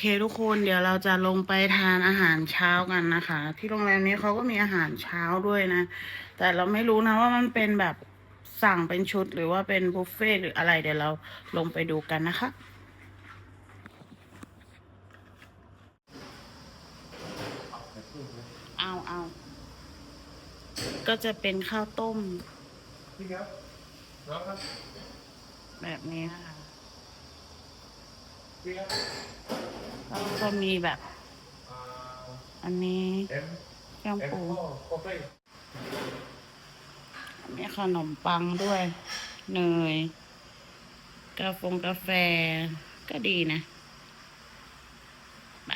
เคทุกคนเดี๋ยวเราจะลงไปทานอาหารเช้ากันนะคะ ที่โรงแรมนี้เขาก็มีอาหารเช้าด้วยนะ แต่เราไม่รู้นะว่ามันเป็นแบบสั่งเป็นชุดหรือว่าเป็นบุฟเฟ่ต์หรืออะไรเดี๋ยวเราลงไปดูกันนะคะเอาเอาก็จะเป็นข้าวต้มพี่ครับรับครับแบบนี้นะคะพี่ครับ แล้วก็มีแบบ อันนี้แก้มปูมีขนมปังด้วยเนยกาแฟกาแฟก็ดีนะไป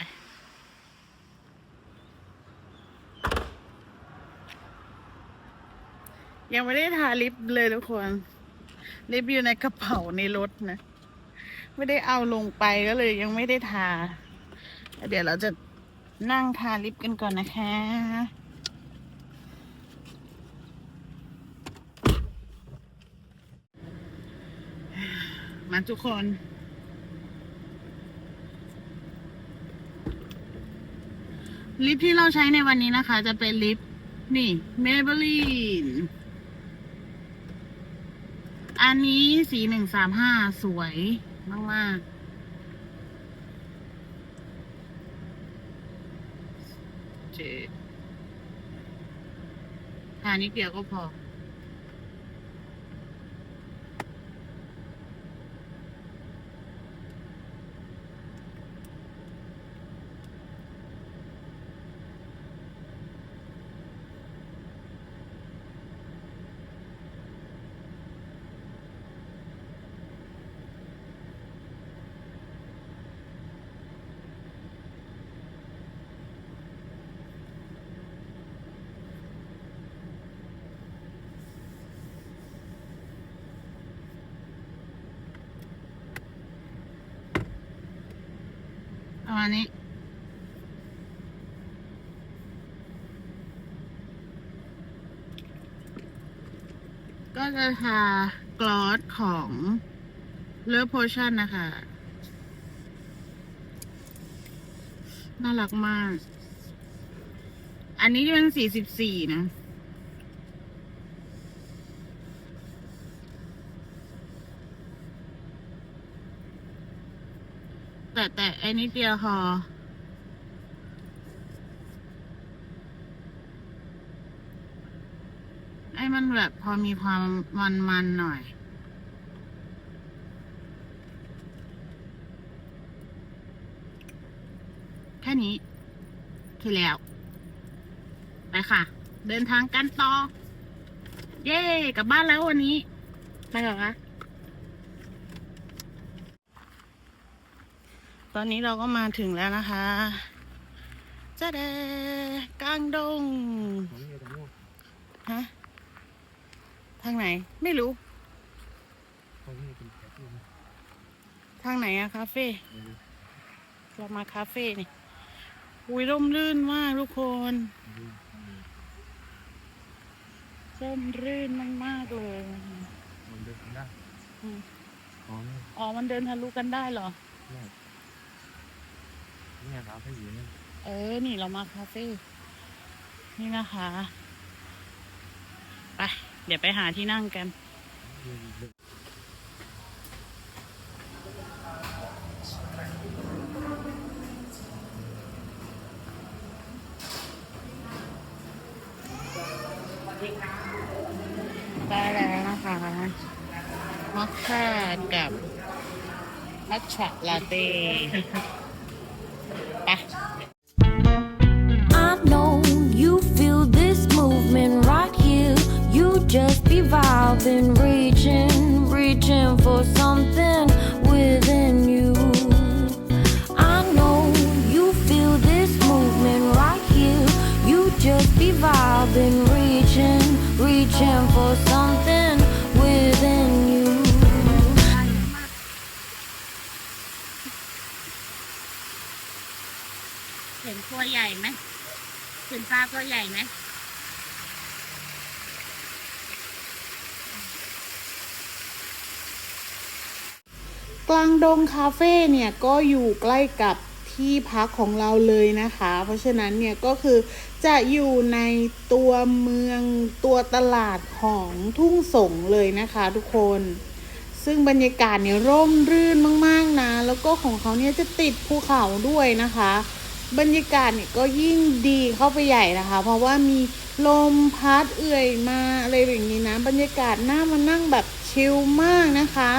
ยังไม่ได้ทาลิปเลยทุกคนลิปอยู่ในกระเป๋าในรถนะ ไม่ได้เอาลงไปก็เลยยังไม่ได้ทา เดี๋ยวเราจะนั่งทาลิปกันก่อนนะคะ มาทุกคนลิปที่เราใช้ในวันนี้นะคะ จะเป็นลิป นี่ Maybelline อันนี้สีหนึ่งสามห้าสวยมาก ๆ เจทานิดเดียวก็พอ มาณนี้ก็จะทากลอสของเลิฟโพชั่นนะคะ น่ารักมาก อันนี้จะเป็นสี่สิบสี่นะ แต่แต่ไอ้นิดเดียวพอไอ้มันแบบพอมีความมันมันๆหน่อย แค่นี้ที่แล้ว ไปค่ะ เดินทางกันต่อ เย่กลับบ้านแล้ววันนี้ ไปเหรอคะ ตอนนี้เราก็มาถึงแล้วนะคะจ้าเดกลางดงผมนี่จะม่วงฮะทางไหน ไม่รู้ผมนี่เป็นแผลที่ทางไหนอะคาเฟ่เรามาคาเฟ่นี่อุ้ยร่มรื่นมากทุกคนร่มรื่นมากๆเลยมันเดินได้อืมอ๋อนี่อ๋อมันเดินทะลุกันได้เหรอ เนี่ยครับให้อยู่นี่เออ นี่เรามาคาเฟ่นี่นะคะไปเดี๋ยวไปหาที่นั่งกัน ได้แล้วนะคะมอคค่ากับมัทฉะลาเต้ reaching for something within you. เห็นตัวใหญ่ไหมเห็นปลาตัวใหญ่ไหมกลางดงคาเฟ่เนี่ยก็อยู่ใกล้กับ ที่พักของเราเลยนะคะ เพราะฉะนั้นเนี่ยก็คือจะอยู่ในตัวเมืองตัวตลาดของทุ่งสงเลยนะคะทุกคน ซึ่งบรรยากาศเนี่ยร่มรื่นมากๆนะ แล้วก็ของเขาเนี่ยจะติดภูเขาด้วยนะคะ บรรยากาศเนี่ยก็ยิ่งดีเข้าไปใหญ่นะคะ เพราะว่ามีลมพัดเอื่อยมาอะไรแบบนี้นะ บรรยากาศน่ามานั่งแบบชิลมากนะคะ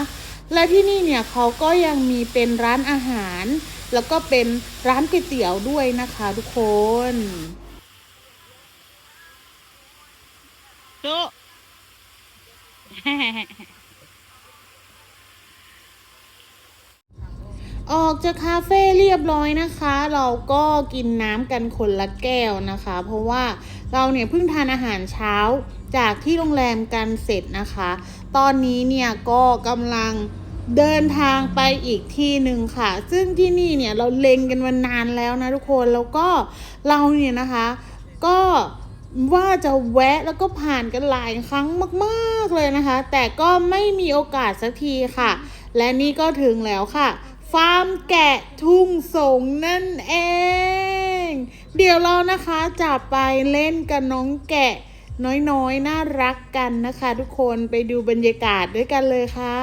และที่นี่เนี่ยเขาก็ยังมีเป็นร้านอาหาร แล้วก็เป็นร้านก๋วยเตี๋ยวด้วยนะคะทุกคนโตออกจากคาเฟ่เรียบร้อยนะคะ เราก็กินน้ำกันคนละแก้วนะคะ เพราะว่าเราเนี่ยเพิ่งทานอาหารเช้าจากที่โรงแรมกันเสร็จนะคะ ตอนนี้เนี่ยก็กำลัง เดินทางไปอีกที่หนึ่งค่ะ ซึ่งที่นี่เนี่ยเราเล็งกันมานานแล้วนะทุกคนแล้วก็เราเนี่ยนะคะ ก็ว่าจะแวะแล้วก็ผ่านกันหลายครั้งมาก ๆเลยนะคะ แต่ก็ไม่มีโอกาสสักทีค่ะ และนี่ก็ถึงแล้วค่ะ ฟาร์มแกะทุ่งสงนั่นเอง เดี๋ยวเรานะคะจะไปเล่นกับน้องแกะ น้อยๆ น่ารักกันนะคะ ทุกคนไปดูบรรยากาศด้วยกันเลยค่ะ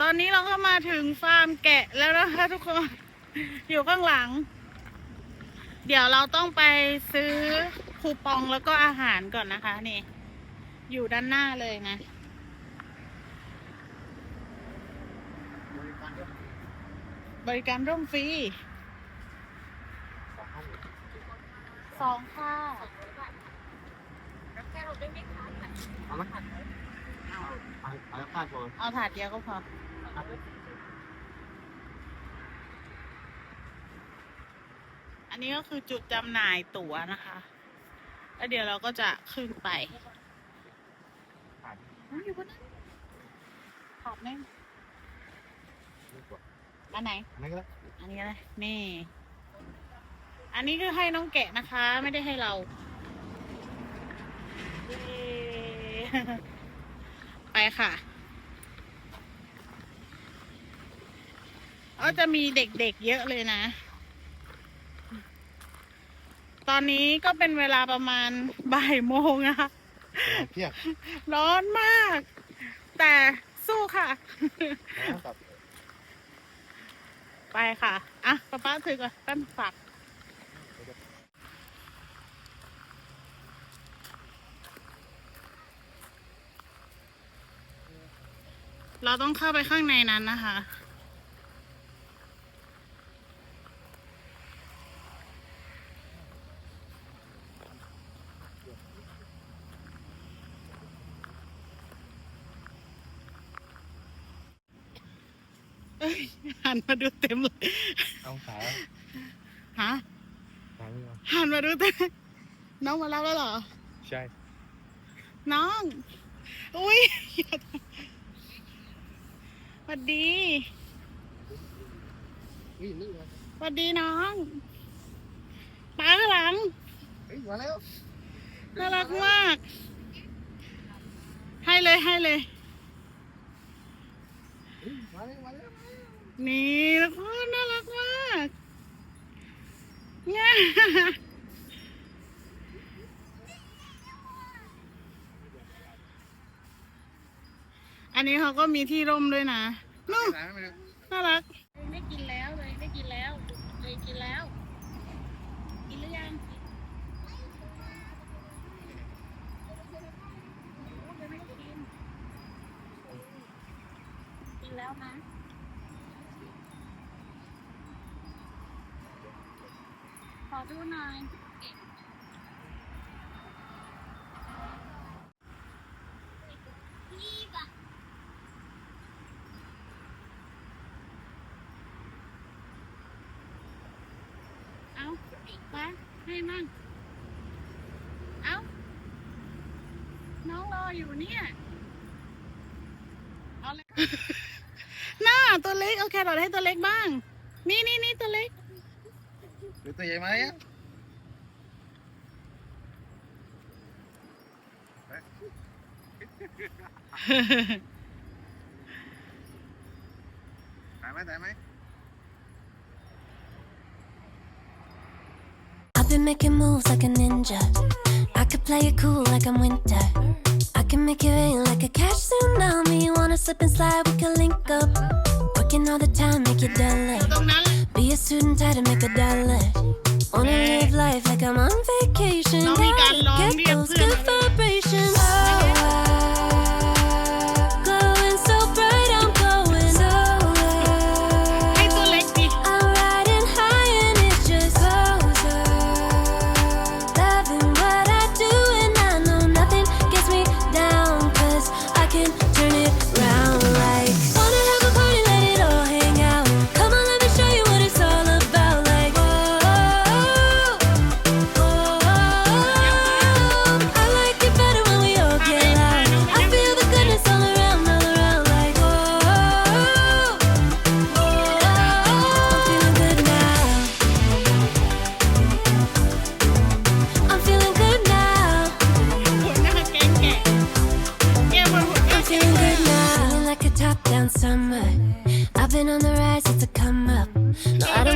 ตอนนี้เราก็มาถึงฟาร์มแกะแล้วนะคะทุกคน อยู่ข้างหลัง เดี๋ยวเราต้องไปซื้อคูปองแล้วก็อาหารก่อนนะคะ นี่ อยู่ด้านหน้าเลยนะบริการร่วมฟรีสองค่ะ เอาละเอาเอาข้าวก่อนเอาถาดเดียวก็พอ อันนี้ก็คือจุดจำหน่ายตั๋วนะคะ แล้วเดี๋ยวเราก็จะขึ้นไปอ๋ออยู่บนนั้นถาดนึงอันไหนไม่ก็ได้อันนี้อะไรนี่ อันนี้คือให้น้องแกะนะคะ ไม่ได้ให้เรา ไปค่ะก็จะมีเด็กๆเยอะเลยนะ ตอนนี้ก็เป็นเวลาประมาณบ่ายโมงนะคะเพียกร้อนมาก แต่สู้ค่ะกับไปค่ะ อะป้าป้าถือก่อนแป้นฝาก เราต้องเข้าไปข้างในนั้นนะคะ เอ้ยหันมาดูเต็มเลย เอาขาฮะ ขาไม่เอาหันมาดูเต็ม น้องมารับแล้วเหรอ ใช่ น้อง อุ้ยอย่าทำส วัสดีเฮ้ยนี่มาสวัสดีน้องป้าข้างหลังเฮ้ยมาแล้วน่ารักมาก ให้เลยให้เลยเฮ้ยมาแล้วมาแล้วมาแล้วนี่แล้วก็น่ารักมากเนี่ย อันนี้เขาก็มีที่ร่มด้วยนะนู่นไหนไม่รู้น่ารักได้กินแล้วเลยได้กินแล้วเลยกินแล้ว กินหรือยังยังไม่ได้กินกินแล้วนะ ขอดูหน่อย เอามาให้มั่ง เอาน้องรออยู่เนี่ยเอาเลยหน้าตัวเล็กเอาแครอทให้ตัวเล็กบ้าง นี่นี่นี่ตัวเล็กหรือตัวใหญ่มาแล้วได้ไหมได้ไหม Make making moves like a ninja. I could play it cool like I'm winter. I can make it rain like a cash tsunami. Wanna slip and slide, we can link up. Working all the time, make it dollar. Be a student, try to make a dollar. Wanna live life like I'm on vacation. Gotta get those good vibrations.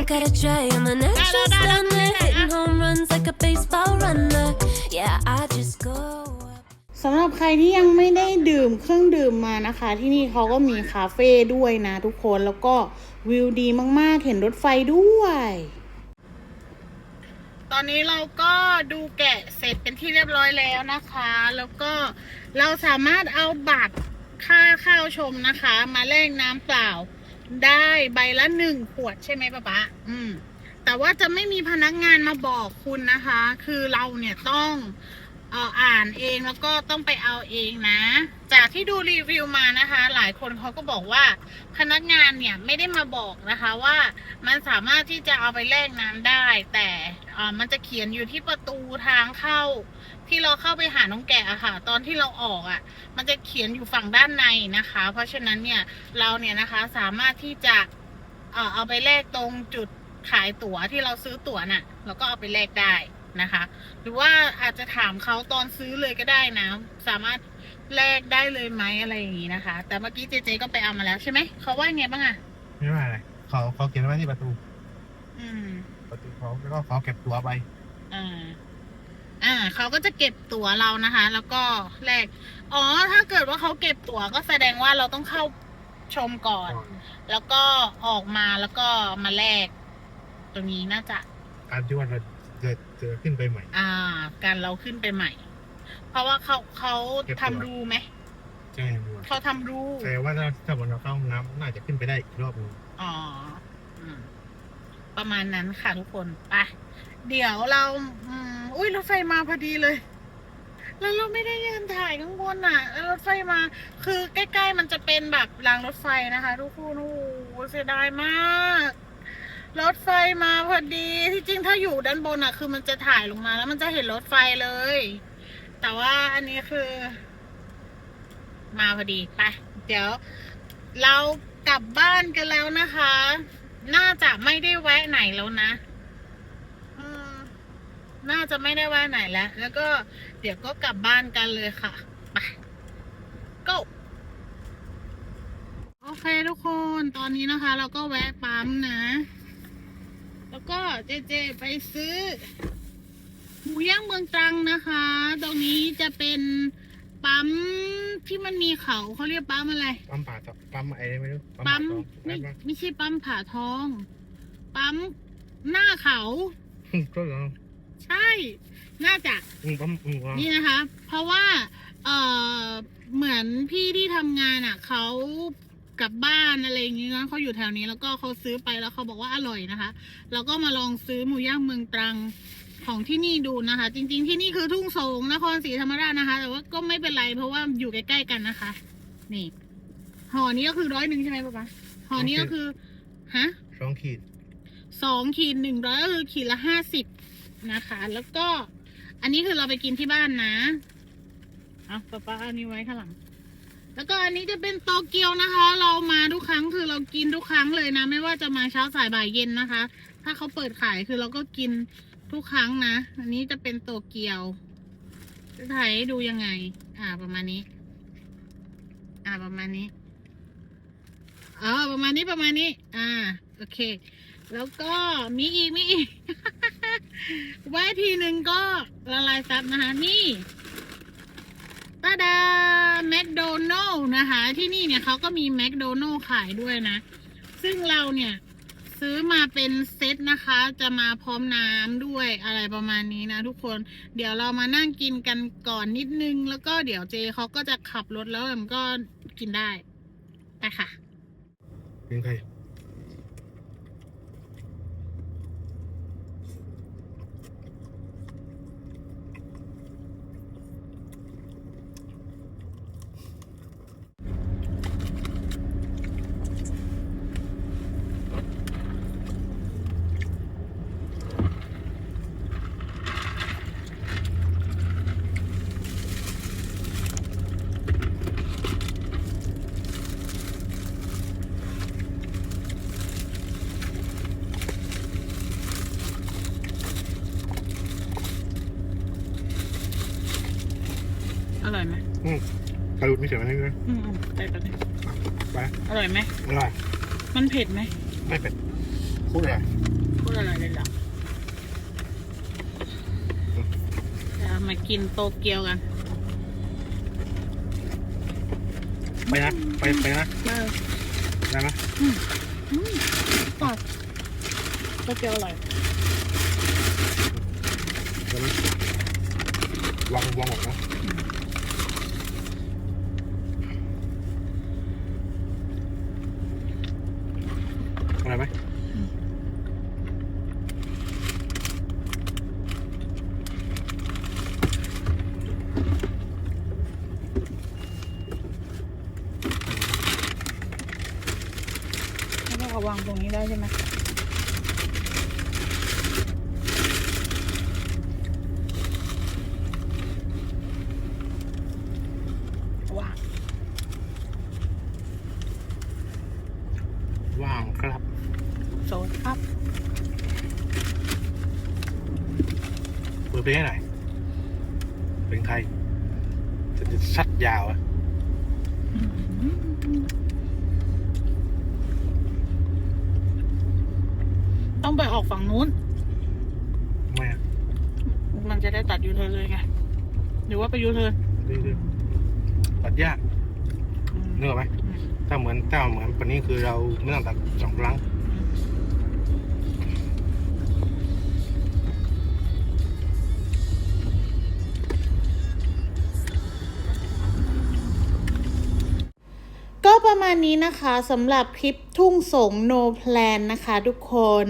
Gotta try. I'm a natural stunner. Hitting home runs like a baseball runner. Yeah, I just go up. สำหรับใครที่ยังไม่ได้ดื่มเครื่องดื่มมานะคะ ที่นี่เขาก็มีคาเฟ่ด้วยนะทุกคนแล้วก็วิวดีมากๆ เห็นรถไฟด้วย ตอนนี้เราก็ดูแกะเสร็จเป็นที่เรียบร้อยแล้วนะคะ แล้วก็เราสามารถเอาบัตรค่าเข้าชมนะคะ มาแลกน้ำเปล่า ได้ใบละหนึ่งขวดใช่ไหมป้าป๊าอืม แต่ว่าจะไม่มีพนักงานมาบอกคุณนะคะ คือเราเนี่ยต้องานเองแล้วก็ต้องไปเอาเองนะ จากที่ดูรีวิวมานะคะ หลายคนเขาก็บอกว่าพนักงานเนี่ยไม่ได้มาบอกนะคะว่ามันสามารถที่จะเอาไปแลกน้ำได้ แต่มันจะเขียนอยู่ที่ประตูทางเข้า ที่เราเข้าไปหาน้องแกะค่ะ ตอนที่เราออกอะมันจะเขียนอยู่ฝั่งด้านในนะคะ เพราะฉะนั้นเนี่ยเราเนี่ยนะคะสามารถที่จะเอ่อเอาไปแลกตรงจุดขายตั๋วที่เราซื้อตั๋วน่ะเราก็เอาไปแลกได้ นะคะ หรือว่าอาจจะถามเขาตอนซื้อเลยก็ได้นะ สามารถแลกได้เลยไหมอะไรอย่างนี้นะคะ แต่เมื่อกี้เจเจก็ไปเอามาแล้วใช่ไหมเขาว่าไงบ้างอะไม่ว่าอะไรเขาเขาเขียนไว้ที่ประตู อืมประตูเขาแล้วก็ขอเก็บตัวไปอ่าอ่าเขาก็จะเก็บตั๋วเรานะคะ แล้วก็แลกอ๋อ ถ้าเกิดว่าเขาเก็บตั๋วก็แสดงว่าเราต้องเข้าชมก่อน แล้วก็ออกมาแล้วก็มาแลกตรงนี้น่าจะ การที่ว่าเรา จะจะขึ้นไปใหม่ อ่า การเราขึ้นไปใหม่ เพราะว่าเขาเขาเก็บตั๋ทำวรูไหมใช่ไหมเขาทำรูแต่ว่าถ้าถ้าวันเราเข้าห้องน้ำน่าจะขึ้นไปได้อีกรอบหนึงอ๋ออืมประมาณนั้นค่ะทุกคนไปเดี๋ยวเราอืมอุ้ยรถไฟมาพอดีเลย แล้วเราไม่ได้ยืนถ่ายข้างบนอะแล้วรถไฟมา คือใกล้ ๆ มันจะเป็นแบบรางรถไฟนะคะ ทุกคนโอ้โหเสียดายมาก รถไฟมาพอดีที่จริงถ้าอยู่ด้านบนอะคือมันจะถ่ายลงมาแล้วมันจะเห็นรถไฟเลย แต่ว่าอันนี้คือ มาพอดีไปเดี๋ยว เรากลับบ้านกันแล้วนะคะ น่าจะไม่ได้แวะไหนแล้วนะน่าจะไม่ได้แวะไหนแล้ว แล้วก็เดี๋ยวก็กลับบ้านกันเลยค่ะไป go โอเคทุกคน ตอนนี้นะคะ เราก็แวะปั๊มนะ แล้วก็เจเจไปซื้อ หมูย่างเมืองตรังนะคะ ตรงนี้จะเป็นปั๊มที่มันมีเขาเขาเรียกปั๊มอะไร ปั๊มป่าตองปั๊มอะไรไม่รู้ปั๊มป่าตองไม่ปั๊มไม่ใช่ปั๊มผ่าทอง ปั๊มหน้าเขาก็เหรอใช่ น่าจะอืมปั๊มอืมนี่นะคะ เพราะว่า เออเหมือนพี่ที่ทำงานอะเขา กลับบ้านอะไรอย่างงี้นะเขาอยู่แถวนี้แล้วก็เขาซื้อไปแล้วเขาบอกว่าอร่อยนะคะเราก็มาลองซื้อหมูย่างเมืองตรังของที่นี่ดูนะคะ จริง ๆ ที่นี่คือทุ่งสงนครศรีธรรมราชนะคะ แต่ว่าก็ไม่เป็นไรเพราะว่าอยู่ใกล้ๆกันนะคะ นี่ห่อนี้ก็คือร้อยหนึ่งใช่ไหมป๊าป๊าห่อนี้ก็คือฮะสองขีดสองขีดหนึ่งร้อยก็คือขีดละห้าสิบนะคะ แล้วก็ อันนี้คือเราไปกินที่บ้านนะเอาป้าป้าเอาอันนี้ไว้ข้างหลัง แล้วก็อันนี้จะเป็นโตเกียวนะคะ เรามาทุกครั้งคือเรากินทุกครั้งเลยนะ ไม่ว่าจะมาเช้าสายบ่ายเย็นนะคะ ถ้าเขาเปิดขายคือเราก็กินทุกครั้งนะ อันนี้จะเป็นโตเกียว จะถ่ายให้ดูยังไง อ่าประมาณนี้ อ่าประมาณนี้อ๋อประมาณนี้ประมาณนี้ อ่าโอเค แล้วก็มีอีกมีอีกไว้ทีหนึ่งก็ละลายซับนะคะนี่ ตาดาแมคโดนัลนะคะที่นี่เนี่ยเขาก็มีแมคโดนัลขายด้วยนะ ซึ่งเราเนี่ยซื้อมาเป็นเซตนะคะ จะมาพร้อมน้ำด้วยอะไรประมาณนี้นะทุกคน เดี๋ยวเรามานั่งกินกันก่อนนิดนึง แล้วก็เดี๋ยวเจเขาก็จะขับรถแล้วมันก็กินได้ไปค่ะเป็นใคร อร่อยไหมอืมกระดูกไม่เสียมันนี่นะอืมไปไปเลยไปอร่อยไหมอร่อยมันเผ็ดไหมไม่เป็ดพูดอะไรพูดอะไรเลยเหรอจะมากินโตเกียวกันไปนะไปไปนะเออได้ไหมอืมก่อนโตเกียวอร่อยได้ไหมวางวางออกนะ อะไรไหมแล้วก็เอาวางตรงนี้ได้ใช่ไหมวาง ว่างครับ โซนครับ เปิดเพลงให้หน่อยเป็นใครจะจะชัดยาวอะต้องไปออกฝั่งนู้นไม่อะมันจะได้ตัดยูเทิร์นเลยไง หรือว่าไปยูเทิร์นดื้อๆตัดยากเนื้ออกไหมอืม ถ้าเหมือนถ้าเหมือนปันนี้คือเราไม่ต้องตัดสองครั้ง ก็ประมาณนี้นะคะสำหรับคลิปทุ่งสง no plan นะคะทุกคน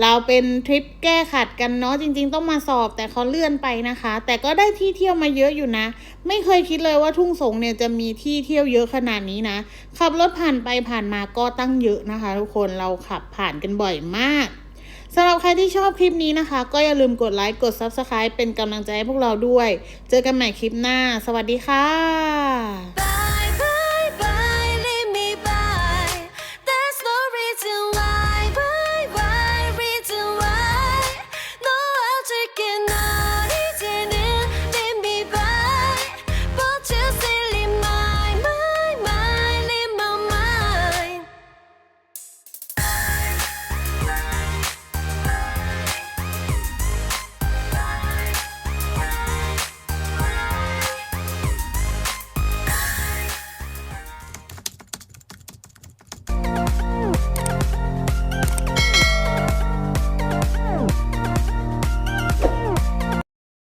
เราเป็นทริปแก้ขัดกันเนาะจริงๆ ต้องมาสอบแต่เขาเลื่อนไปนะคะ แต่ก็ได้ที่เที่ยวมาเยอะอยู่นะ ไม่เคยคิดเลยว่าทุ่งสงเนี่ยจะมีที่เที่ยวเยอะขนาดนี้นะ ขับรถผ่านไปผ่านมาก็ตั้งเยอะนะคะ ทุกคนเราขับผ่านกันบ่อยมากสำหรับใครที่ชอบคลิปนี้นะคะ ก็อย่าลืมกดไลค์กด Subscribe เป็นกำลังใจให้พวกเราด้วย เจอกันใหม่คลิปหน้า สวัสดีค่ะ